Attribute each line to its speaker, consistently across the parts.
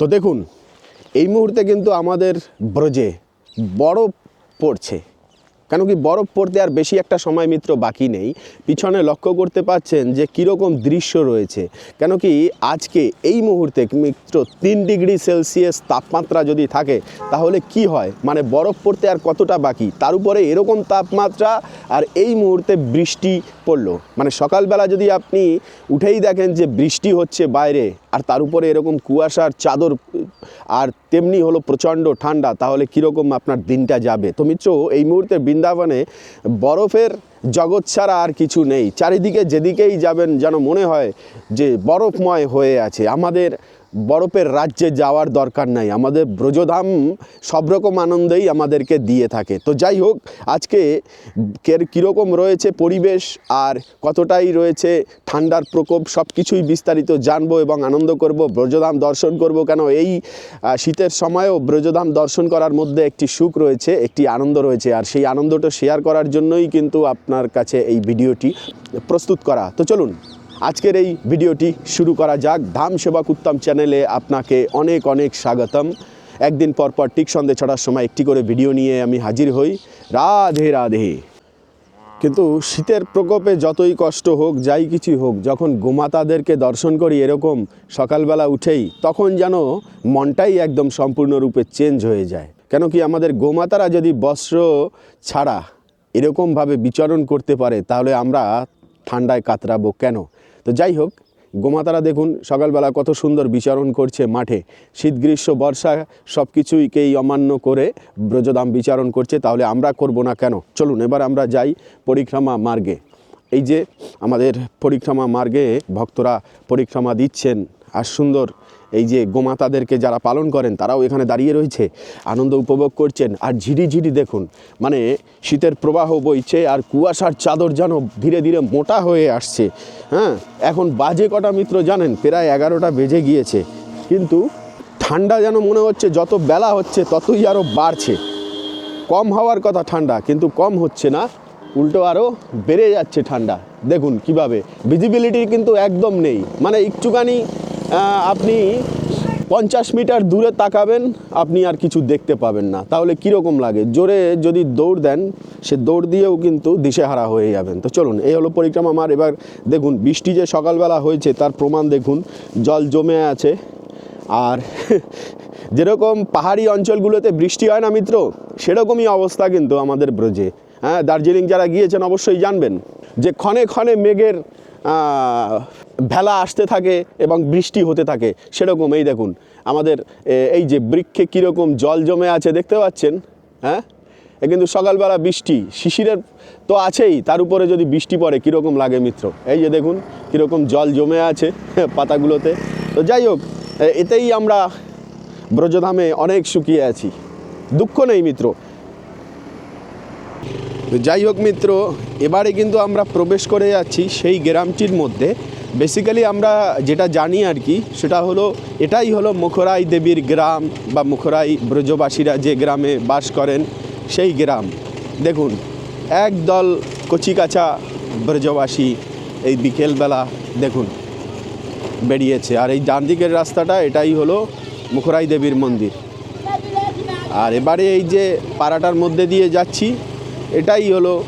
Speaker 1: তো দেখুন, এই মুহূর্তে কিন্তু আমাদের ব্রজে বরফ পড়ছে। কেন কি বরফ পড়তে আর বেশি একটা সময় মিত্র বাকি নেই। পিছনে লক্ষ্য করতে পাচ্ছেন যে কীরকম দৃশ্য রয়েছে। কেন কি আজকে এই মুহূর্তে মিত্র তিন ডিগ্রি সেলসিয়াস তাপমাত্রা যদি থাকে, তাহলে কি হয়? মানে বরফ পড়তে আর কতটা বাকি? তার উপরে এরকম তাপমাত্রা আর এই মুহূর্তে বৃষ্টি পড়ল। মানে সকালবেলা যদি আপনি উঠেই দেখেন যে বৃষ্টি হচ্ছে বাইরে, আর তার উপরে এরকম কুয়াশার চাদর, আর তেমনি হলো প্রচণ্ড ঠান্ডা, তাহলে কীরকম আপনার দিনটা যাবে? তো মিত্র, এই মুহূর্তে বৃন্দাবনে বরফের জগৎ ছাড়া আর কিছু নেই। চারিদিকে যেদিকেই যাবেন যেন মনে হয় যে বরফময় হয়ে আছে। আমাদের বরফের রাজ্যে যাওয়ার দরকার নাই। আমাদের ব্রজধাম সব রকম আনন্দেই আমাদেরকে দিয়ে থাকে। তো যাই হোক, আজকে কের- কীরকম রয়েছে পরিবেশ আর কতটাই রয়েছে ঠান্ডার প্রকোপ, সব কিছুই বিস্তারিত জানব এবং আনন্দ করব। ব্রজধাম দর্শন করব কেন? এই শীতের সময়ও ব্রজধাম দর্শন করার মধ্যে একটি সুখ রয়েছে, একটি আনন্দ রয়েছে। আর সেই আনন্দটা শেয়ার করার জন্যই কিন্তু আপনার কাছে এই ভিডিওটি প্রস্তুত করা। তো চলুন। আজকের এই ভিডিওটি শুরু করা যাক। ধাম সেবক উত্তম চ্যানেলে আপনাকে অনেক অনেক স্বাগতম। একদিন পর পর ঠিক সন্ধে ছড়ার সময় একটি করে ভিডিও নিয়ে আমি হাজির হই। রাধে রাধে। কিন্তু শীতের প্রকোপে যতই কষ্ট হোক, যাই কিছু হোক, যখন গোমাতাদেরকে দর্শন করি এরকম সকালবেলা উঠেই, তখন যেন মনটাই একদম সম্পূর্ণরূপে চেঞ্জ হয়ে যায়। কেন কি আমাদের গোমাতারা যদি বস্ত্র ছাড়া এরকমভাবে বিচরণ করতে পারে, তাহলে আমরা ঠান্ডায় কাতরাবো কেন? তো যাই হোক, গোমাতারা দেখুন সকালবেলা কত সুন্দর বিচরণ করছে মাঠে। শীত, গ্রীষ্ম, বর্ষা সব কিছুইকেই অমান্য করে ব্রজদাম বিচরণ করছে, তাহলে আমরা করব না কেন? চলুন, এবার আমরা যাই পরিক্রমা মার্গে। এই যে আমাদের পরিক্রমা মার্গে ভক্তরা পরিক্রমা দিচ্ছেন, আর সুন্দর এই যে গোমাতাদেরকে যারা পালন করেন, তারাও এখানে দাঁড়িয়ে রয়েছে। আনন্দ উপভোগ করছেন। আর ঝিরি ঝিরি দেখুন মানে শীতের প্রবাহ বইছে আর কুয়াশার চাদর যেন ধীরে ধীরে মোটা হয়ে আসছে। হ্যাঁ এখন বাজে কটা মিত্র জানেন, প্রায় এগারোটা বেজে গিয়েছে। কিন্তু ঠান্ডা যেন মনে হচ্ছে, যত বেলা হচ্ছে ততই আরও বাড়ছে। কম হওয়ার কথা ঠান্ডা, কিন্তু কম হচ্ছে না। উল্টো আরও বেড়ে যাচ্ছে ঠান্ডা। দেখুন কীভাবে। ভিজিবিলিটি কিন্তু একদম নেই। মানে একটুখানি আপনি পঞ্চাশ মিটার দূরে তাকাবেন, আপনি আর কিছু দেখতে পাবেন না। তাহলে কীরকম লাগে? জোরে যদি দৌড় দেন, সে দৌড় দিয়েও কিন্তু দিশেহারা হয়ে যাবেন। তো চলুন, এই হলো পরিক্রমা আমার। এবার দেখুন, বৃষ্টি যে সকালবেলা হয়েছে, তার প্রমাণ দেখুন। জল জমে আছে। আর যেরকম পাহাড়ি অঞ্চলগুলোতে বৃষ্টি হয় না মিত্র, সেরকমই অবস্থা কিন্তু আমাদের ব্রজে। হ্যাঁ দার্জিলিং যারা গিয়েছেন, অবশ্যই জানবেন যে ক্ষণে ক্ষণে মেঘের ভেলা আসতে থাকে এবং বৃষ্টি হতে থাকে, সেরকম এই দেখুন। আমাদের এই যে বৃক্ষে কীরকম জল জমে আছে দেখতে পাচ্ছেন? হ্যাঁ? এ কিন্তু সকালবেলা বৃষ্টি, শিশিরের তো আছেই, তার উপরে যদি বৃষ্টি পড়ে, কীরকম লাগে মিত্র? এই যে দেখুন, কীরকম জল জমে আছে পাতাগুলোতে। তো যাই হোক এতেই আমরা ব্রজধামে অনেক শুকিয়ে আছি। দুঃখ নেই মিত্র যাই হোক মিত্র, এবারে কিন্তু আমরা প্রবেশ করে যাচ্ছি সেই গ্রামটির মধ্যে। বেসিক্যালি আমরা যেটা জানি আর কি, সেটা হলো এটাই হলো মুখরাই দেবীর গ্রাম বা মুখরাই ব্রজবাসীরা যে গ্রামে বাস করেন সেই গ্রাম। দেখুন, একদল কচিকাচা ব্রজবাসী এই বিকেলবেলা দেখুন, বেরিয়েছে। আর এই ডান দিকের রাস্তাটা, এটাই হলো মুখরাই দেবীর মন্দির। আর এবারে এই যে পাড়াটার মধ্যে দিয়ে যাচ্ছি এটাই হলো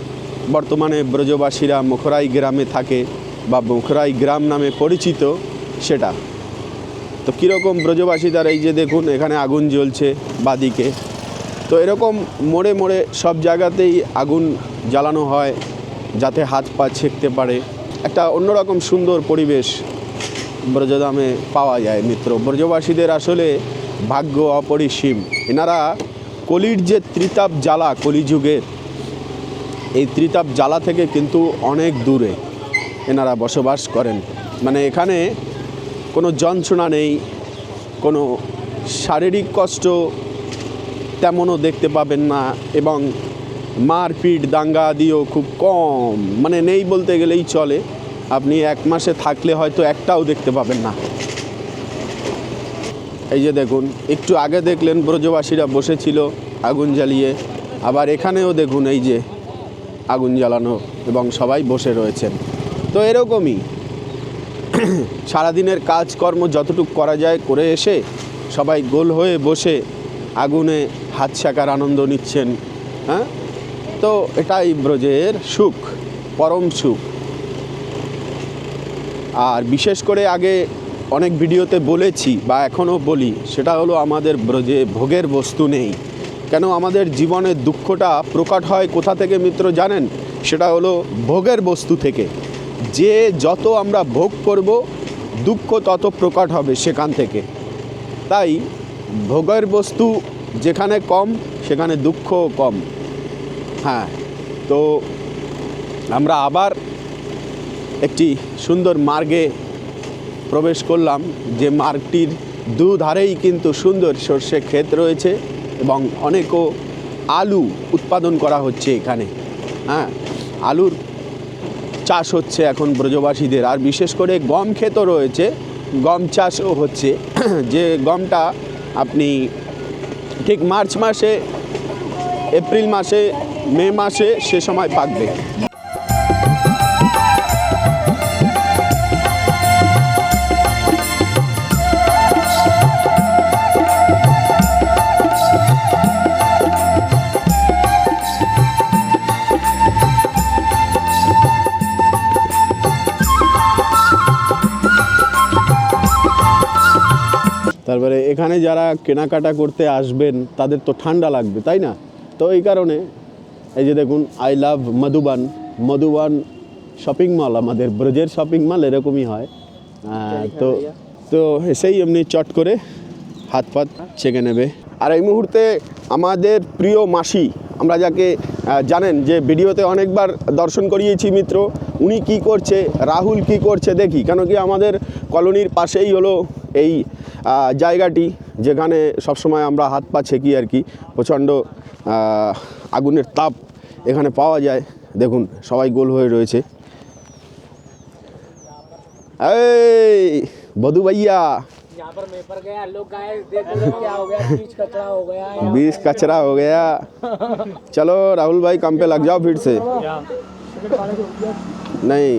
Speaker 1: বর্তমানে ব্রজবাসীরা মুখরাই গ্রামে থাকে বা মুখরাই গ্রাম নামে পরিচিত সেটা। তো কীরকম ব্রজবাসী তার এই যে দেখুন, এখানে আগুন জ্বলছে বাদিকে। তো এরকম মোড়ে মোড়ে সব জায়গাতেই আগুন জ্বালানো হয় যাতে হাত পা ছেঁকতে পারে। একটা অন্যরকম সুন্দর পরিবেশ ব্রজধামে পাওয়া যায় মিত্র। ব্রজবাসীদের আসলে ভাগ্য অপরিসীম। এনারা কলির যে ত্রিতাপ জ্বালা কলিযুগের এই ত্রিতাপ জ্বালা থেকে কিন্তু অনেক দূরে এনারা বসবাস করেন। মানে এখানে কোনো যন্ত্রণা নেই, কোনো শারীরিক কষ্ট তেমনও দেখতে পাবেন না এবং মারপিট, দাঙ্গা আদিও খুব কম। মানে নেই বলতে গেলেই চলে। আপনি এক মাসে থাকলে হয়তো একটাও দেখতে পাবেন না। এই যে দেখুন, একটু আগে দেখলেন ব্রজবাসীরা বসেছিল আগুন জ্বালিয়ে। আবার এখানেও দেখুন এই যে আগুন জ্বালানো এবং সবাই বসে রয়েছেন। তো এরকমই সারাদিনের কাজকর্ম যতটুকু করা যায় করে এসে সবাই গোল হয়ে বসে আগুনে হাত শাকার আনন্দ নিচ্ছেন হ্যাঁ? তো এটাই ব্রজের সুখ, পরম সুখ। আর বিশেষ করে আগে অনেক ভিডিওতে বলেছি বা এখনও বলি, সেটা হলো আমাদের ব্রজে ভোগের বস্তু নেই। কেন আমাদের জীবনের দুঃখটা প্রকট হয় কোথা থেকে মিত্র জানেন? সেটা হলো ভোগের বস্তু থেকে। যে যত আমরা ভোগ করব, দুঃখ তত প্রকট হবে সেখান থেকে। তাই ভোগের বস্তু যেখানে কম, সেখানে দুঃখ কম। হ্যাঁ তো আমরা আবার একটি সুন্দর মার্গে প্রবেশ করলাম। যে মার্গটির দুধারেই কিন্তু সুন্দর সর্ষে ক্ষেত রয়েছে। এবং অনেকও আলু উৎপাদন করা হচ্ছে এখানে। হ্যাঁ আলুর চাষ হচ্ছে এখন ব্রজবাসীদের। আর বিশেষ করে গম ক্ষেতও রয়েছে, গম চাষও হচ্ছে। যে গমটা আপনি ঠিক মার্চ মাসে, এপ্রিল মাসে, মে মাসে সে সময় পাকবে। তারপরে এখানে যারা কেনাকাটা করতে আসবেন তাদের তো ঠান্ডা লাগবে তাই না? তো এই কারণে এই যে দেখুন I love Madhuban Madhuban shopping mall আমাদের ব্রজের শপিং মল এরকমই হয়। তো তো এসেই এমনি চট করে হাত পাত ছেঁকে নেবে। আর এই মুহূর্তে আমাদের প্রিয় মাসি আমরা যাকে জানেন যে ভিডিওতে অনেকবার দর্শন করিয়েছি মিত্র উনি কি করছে রাহুল কি করছে দেখি। কেন কি আমাদের কলোনির পাশেই হলো এই জায়গাটি যেখানে সবসময় আমরা হাত পা ছেঁকি আর কি প্রচণ্ড আহ, আগুনের তাপ এখানে পাওয়া যায় দেখুন সবাই গোল হয়ে রয়েছে এই বধু ভাইয়া
Speaker 2: यहाँ पर मैं पर गया लोग गाय देख लो क्या हो गया बीच कचरा हो गया यहाँ
Speaker 1: बीस कचरा हो गया चलो राहुल भाई काम पे लग जाओ फिर से नहीं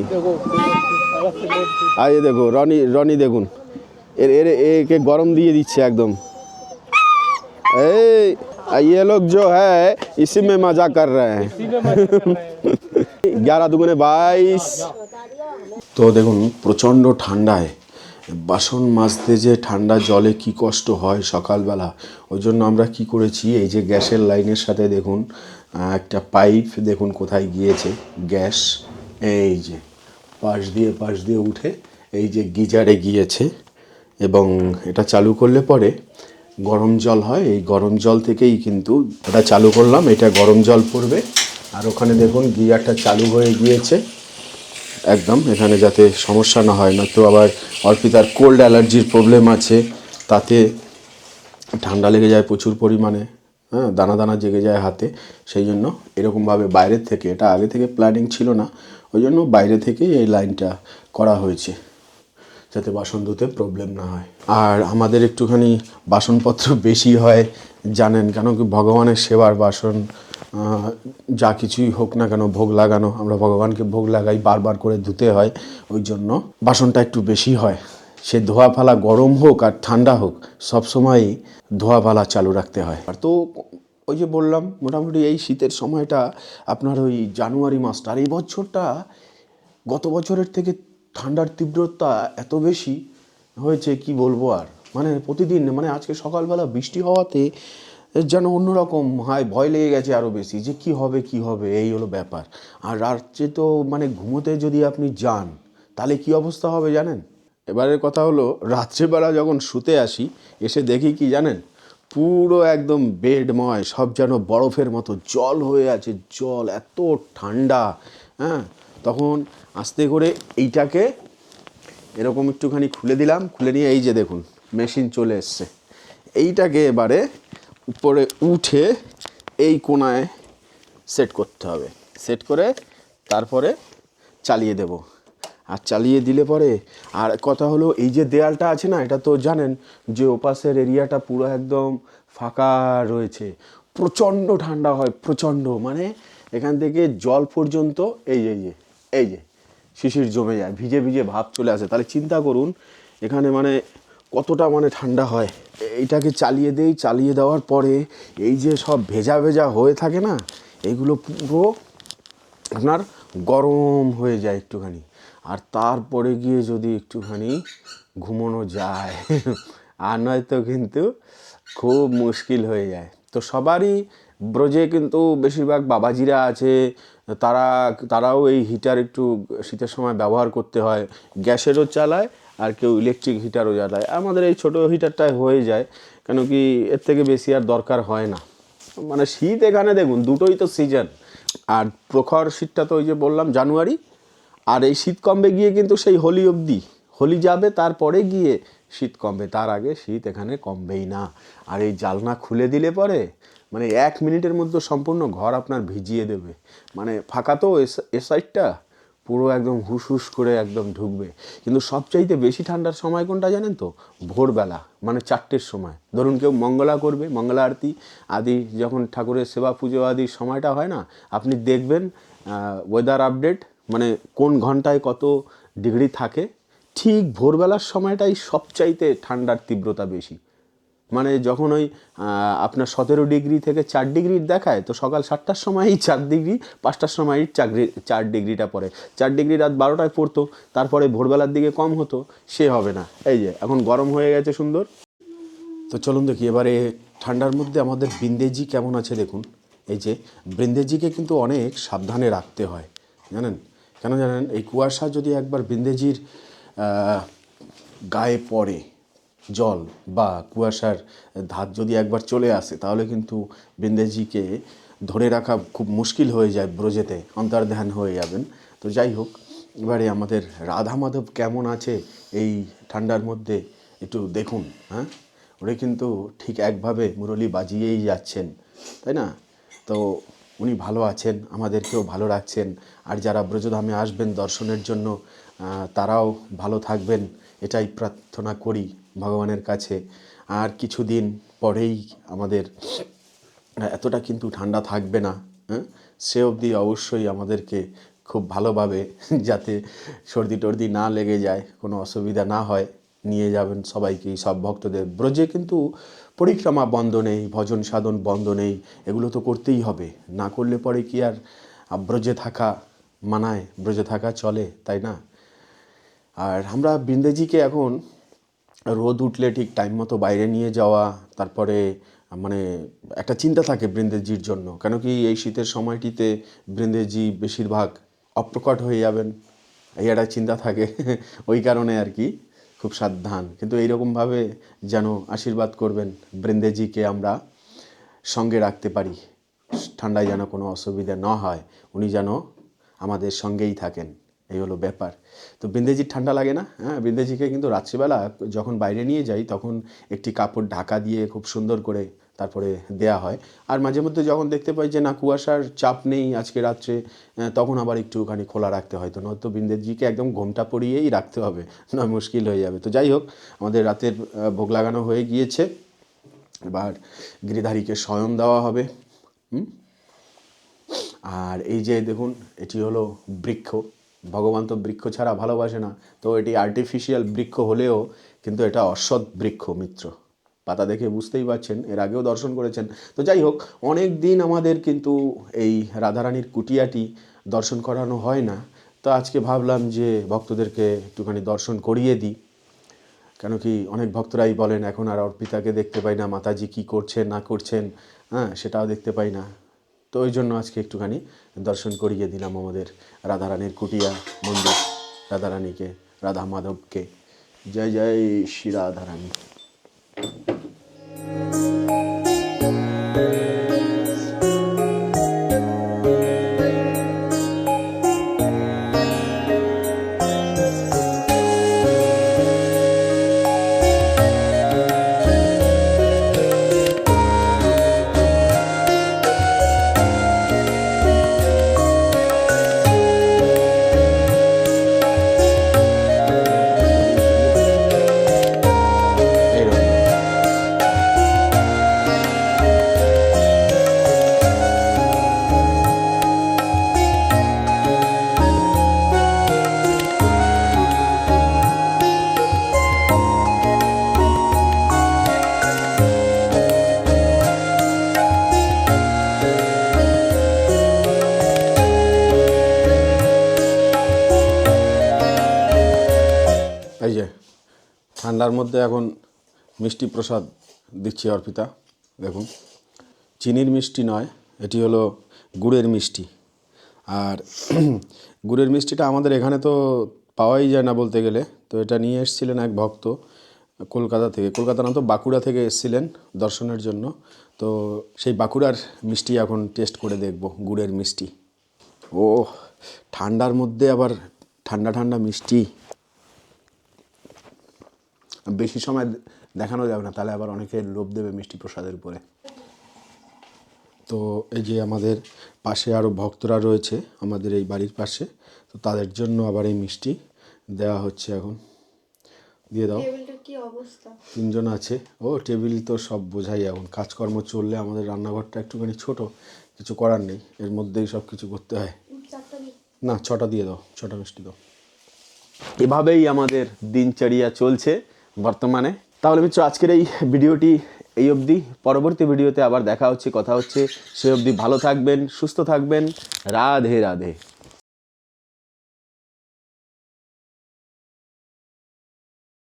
Speaker 1: আইয়ে দেখো রনি রনি দেখুন এর এর একে গরম দিয়ে দিচ্ছে একদম এই ये लोग जो है इसी में मजा कर रहे हैं গ্যারা দুগুনে বাইশ তো দেখুন প্রচণ্ড ঠান্ডায় বাসন মাজতে যে ঠান্ডা জলে কি কষ্ট হয় সকালবেলা ওই জন্য আমরা কি করেছি এই যে গ্যাসের লাইনের সাথে দেখুন আহ, একটা পাইপ দেখুন কোথায় গিয়েছে গ্যাস এই যে পাশ দিয়ে পাশ দিয়ে উঠে এই যে গিজারে গিয়েছে এবং এটা চালু করলে পরে গরম জল হয়। এই গরম জল থেকেই কিন্তু এটা চালু করলাম। এটা গরম জল পড়বে। আর ওখানে দেখুন গিজারটা চালু হয়ে গিয়েছে। একদম, এখানে যাতে সমস্যা না হয়। না তো আবার অর্পিতার কোল্ড অ্যালার্জির প্রবলেম আছে। তাতে ঠান্ডা লেগে যায় প্রচুর পরিমাণে। হ্যাঁ দানা দানা জেগে যায় হাতে। সেই জন্য এরকমভাবে বাইরের থেকে, এটা আগে থেকে প্ল্যানিং ছিল না। ওই জন্য বাইরে থেকেই এই লাইনটা করা হয়েছে। যাতে বাসন ধুতে প্রবলেম না হয়। আর আমাদের একটুখানি বাসনপত্র বেশি হয়, জানেন, কেন কি ভগবানের সেবার বাসন যা কিছুই হোক না কেন ভোগ লাগানো, আমরা ভগবানকে ভোগ লাগাই, বারবার করে ধুতে হয়, ওই জন্য বাসনটা একটু বেশি হয়। সে ধোয়া ফালা গরম হোক আর ঠান্ডা হোক সবসময়ই ধোয়া ফালা চালু রাখতে হয়। আর তো ওই যে বললাম, মোটামুটি এই শীতের সময়টা আপনার ওই জানুয়ারি মাসটা, আর এই বছরটা গত বছরের থেকে ঠান্ডার তীব্রতা এত বেশি হয়েছে, কি বলব আর? মানে প্রতিদিন মানে আজকে সকালবেলা বৃষ্টি হওয়াতে যেন অন্যরকম হয়, ভয় লেগে গেছে আরও বেশি যে কি হবে কি হবে, এই হলো ব্যাপার। আর রাত্রে তো মানে ঘুমোতে যদি আপনি যান, তাহলে কি অবস্থা হবে জানেন? এবারের কথা হলো, রাত্রেবেলা যখন শুতে আসি, এসে দেখি কি জানেন? পুরো একদম বেডময়, সব যেন বরফের মতো, জল হয়ে আছে, জল, এত ঠান্ডা হ্যাঁ? তখন আস্তে করে এইটাকে এরকম একটুখানি খুলে দিলাম, খুলে নিয়ে এই যে দেখুন, মেশিন চলে এসছে। এইটাকে এবারে উপরে উঠে এই কোনায় সেট করতে হবে। সেট করে তারপরে চালিয়ে দেব। আর চালিয়ে দিলে পরে আর কথা হলো, এই যে দেয়ালটা আছে না, এটা তো জানেন যে ওপাশের এরিয়াটা পুরো একদম ফাঁকা রয়েছে। প্রচণ্ড ঠান্ডা হয়, প্রচণ্ড। মানে এখান থেকে জল পর্যন্ত, এই এই এই যে, শিশির জমে যায়, ভিজে ভিজে ভাব চলে আসে। তাহলে চিন্তা করুন, এখানে মানে কতটা মানে ঠান্ডা হয়। এইটাকে চালিয়ে দেই, চালিয়ে দেওয়ার পরে এই যে সব ভেজা ভেজা হয়ে থাকে না, এগুলো পুরো আপনার গরম হয়ে যায় একটুখানি। আর তারপরে গিয়ে যদি একটুখানি ঘুমোনো যায়, আর নয়তো কিন্তু খুব মুশকিল হয়ে যায়। তো সবারই ব্রজে কিন্তু বেশিরভাগ বাবাজিরা আছে তারা, তারাও এই হিটার একটু শীতের সময় ব্যবহার করতে হয়। গ্যাসেরও চালায় আর কেউ ইলেকট্রিক হিটারও জ্বালায় আমাদের এই ছোটো হিটারটায় হয়ে যায়, কেন কি এর থেকে বেশি আর দরকার হয় না। মানে শীত এখানে দেখুন, দুটোই তো সিজন। আর প্রখর শীতটা তো ওই যে বললাম, জানুয়ারি। আর এই শীত কমবে গিয়ে কিন্তু সেই হোলি অবধি। হোলি যাবে, তারপরে গিয়ে শীত কমবে। তার আগে শীত এখানে কমবেই না। আর এই জালনা খুলে দিলে পরে মানে এক মিনিটের মধ্যে সম্পূর্ণ ঘর আপনার ভিজিয়ে দেবে। মানে ফাঁকা তো এ সাইডটা, পুরো একদম হুস হুস করে একদম ঢুকবে। কিন্তু সবচাইতে বেশি ঠান্ডার সময় কোনটা জানেন তো? ভোরবেলা মানে চারটের সময়। ধরুন কেউ মঙ্গলা করবে, মঙ্গলা আরতি, আদি যখন ঠাকুরের সেবা পুজো আদির সময়টা হয় না, আপনি দেখবেন ওয়েদার আপডেট মানে কোন ঘন্টায় কত ডিগ্রি থাকে। ঠিক ভোরবেলার সময়টাই সবচাইতে ঠান্ডার তীব্রতা বেশি। মানে যখন ওই আপনার সতেরো ডিগ্রি থেকে চার ডিগ্রির দেখায়, তো সকাল সাতটার সময়ই চার ডিগ্রি, পাঁচটার সময়ই চাকরি, চার ডিগ্রিটা পড়ে। চার ডিগ্রি রাত বারোটায় পড়তো, তারপরে ভোরবেলার দিকে কম হতো, সে হবে না। এই যে, এখন গরম হয়ে গেছে সুন্দর। তো চলুন দেখি, এবারে ঠান্ডার মধ্যে আমাদের বৃন্দেজি কেমন আছে দেখুন। এই যে, বৃন্দেজিকে কিন্তু অনেক সাবধানে রাখতে হয়, জানেন? কেন জানেন? এই কুয়াশা যদি একবার বৃন্দেজির গায়ে পড়ে জল বা কুয়াশার ধাত যদি একবার চলে আসে, তাহলে কিন্তু বিন্দেজিকে ধরে রাখা খুব মুশকিল হয়ে যায় ব্রজেতে, অন্তর্ধান হয়ে যাবেন। তো যাই হোক, এবারে আমাদের রাধা মাধব কেমন আছে এই ঠান্ডার মধ্যে একটু দেখুন হ্যাঁ? ওরা কিন্তু ঠিক একভাবে মুরলি বাজিয়েই যাচ্ছেন, তাই না? তো উনি ভালো আছেন, আমাদেরকেও ভালো রাখছেন, আর যারা ব্রজধামে আসবেন দর্শনের জন্য তারাও ভালো থাকবেন, এটাই প্রার্থনা করি। ভগবানের কাছে। আর কিছুদিন পরেই আমাদের, এতটা কিন্তু ঠান্ডা থাকবে না হ্যাঁ? সে অবধি অবশ্যই আমাদেরকে খুব ভালোভাবে যাতে সর্দি টর্দি না লেগে যায়, কোনো অসুবিধা না হয়, নিয়ে যাবেন সবাইকেই সব ভক্তদের। ব্রজে কিন্তু পরিক্রমা বন্ধ নেই, ভজন সাধন বন্ধ নেই, এগুলো তো করতেই হবে। না করলে পরে কি আর ব্রজে থাকা মানায়, ব্রজে থাকা চলে, তাই না? আর আমরা বৃন্দেজিকে এখন রোদ উঠলে ঠিক টাইম মতো বাইরে নিয়ে যাওয়া, তারপরে মানে একটা চিন্তা থাকে বৃন্দেজির জন্য। কেন কি এই শীতের সময়টিতে বৃন্দেজি বেশিরভাগ অপ্রকট হয়ে যাবেন, এই একটা চিন্তা থাকে। ওই কারণে আর কি খুব সাবধান। কিন্তু এইরকমভাবে যেন আশীর্বাদ করবেন বৃন্দেজিকে আমরা সঙ্গে রাখতে পারি, ঠান্ডায় যেন কোনো অসুবিধা না হয়, উনি যেন আমাদের সঙ্গেই থাকেন। এই হলো ব্যাপার। তো বিন্দেজির ঠান্ডা লাগে না হ্যাঁ? বিন্দেজিকে কিন্তু রাত্রিবেলা যখন বাইরে নিয়ে যাই, তখন একটি কাপড় ঢাকা দিয়ে খুব সুন্দর করে তারপরে দেয়া হয়। আর মাঝে মধ্যে যখন দেখতে পাই যে না, কুয়াশার চাপ নেই আজকে রাত্রে তখন আবার একটুখানি খোলা রাখতে হয়। তো নয়তো বিন্দেজিকে একদম ঘোমটা পরিয়েই রাখতে হবে, না মুশকিল হয়ে যাবে। তো যাই হোক, আমাদের রাতের ভোগ লাগানো হয়ে গিয়েছে। এবার গিরিধারীকে শয়ন দেওয়া হবে, হুম? আর এই যে দেখুন, এটি হলো বৃক্ষ। ভগবান তো বৃক্ষ ছাড়া ভালোবাসে না। তো এটি আর্টিফিশিয়াল বৃক্ষ হলেও কিন্তু এটা অসৎ বৃক্ষ, মিত্র। পাতা দেখে বুঝতেই পারছেন, এর আগেও দর্শন করেছেন। তো যাই হোক, অনেক দিন আমাদের কিন্তু এই রাধারানীর কুটিয়াটি দর্শন করানো হয় না। তো আজকে ভাবলাম যে ভক্তদেরকে একটুখানি দর্শন করিয়ে দিই। কেন কি অনেক ভক্তরাই বলেন, এখন আর অর্পিতাকে দেখতে পাই না, মাতাজি কি করছেন, না করছেন হ্যাঁ সেটাও দেখতে পাই না। তো ওই জন্য আজকে একটুখানি দর্শন করিয়ে দিলাম আমাদের রাধারানীর কুটিয়া মন্দির। রাধারানীকে রাধা মাধবকে জয় জয় শ্রী রাধারানী। ঠান্ডার মধ্যে এখন মিষ্টি প্রসাদ দিচ্ছি অর্পিতা, দেখুন। চিনির মিষ্টি নয়, এটি হলো গুড়ের মিষ্টি। আর গুড়ের মিষ্টিটা আমাদের এখানে তো পাওয়াই যায় না বলতে গেলে। তো এটা নিয়ে এসেছিলেন এক ভক্ত কলকাতা থেকে। কলকাতা না তো বাঁকুড়া থেকে এসেছিলেন দর্শনের জন্য। তো সেই বাঁকুড়ার মিষ্টি এখন টেস্ট করে দেখব, গুড়ের মিষ্টি। ও ঠান্ডার মধ্যে আবার ঠান্ডা ঠান্ডা মিষ্টি। বেশি সময় দেখানো যাবে না তাহলে আবার অনেকে লোভ দেবে মিষ্টি প্রসাদের উপরে। তো এই যে আমাদের পাশে আরও ভক্তরা রয়েছে আমাদের এই বাড়ির পাশে তো তাদের জন্য আবার এই মিষ্টি দেওয়া হচ্ছে এখন। দিয়ে দাও।
Speaker 3: টেবিলটার কি অবস্থা?
Speaker 1: তিনজন আছে। ও টেবিল তো সব বোঝাই এখন। কাজকর্ম চললে আমাদের রান্নাঘরটা একটুখানি ছোট কিছু করার নেই। এর মধ্যেই সব কিছু করতে হয়। না ছটা দিয়ে দাও ছটা মিষ্টি দাও। এভাবেই আমাদের দিনচর্যা চলছে। বর্তমানে। তাহলে মিত্র, আজকের এই ভিডিওটি এই অবধি। পরবর্তী ভিডিওতে আবার দেখা হচ্ছে, কথা হচ্ছে। সে অবধি ভালো থাকবেন, সুস্থ থাকবেন। রাধে রাধে।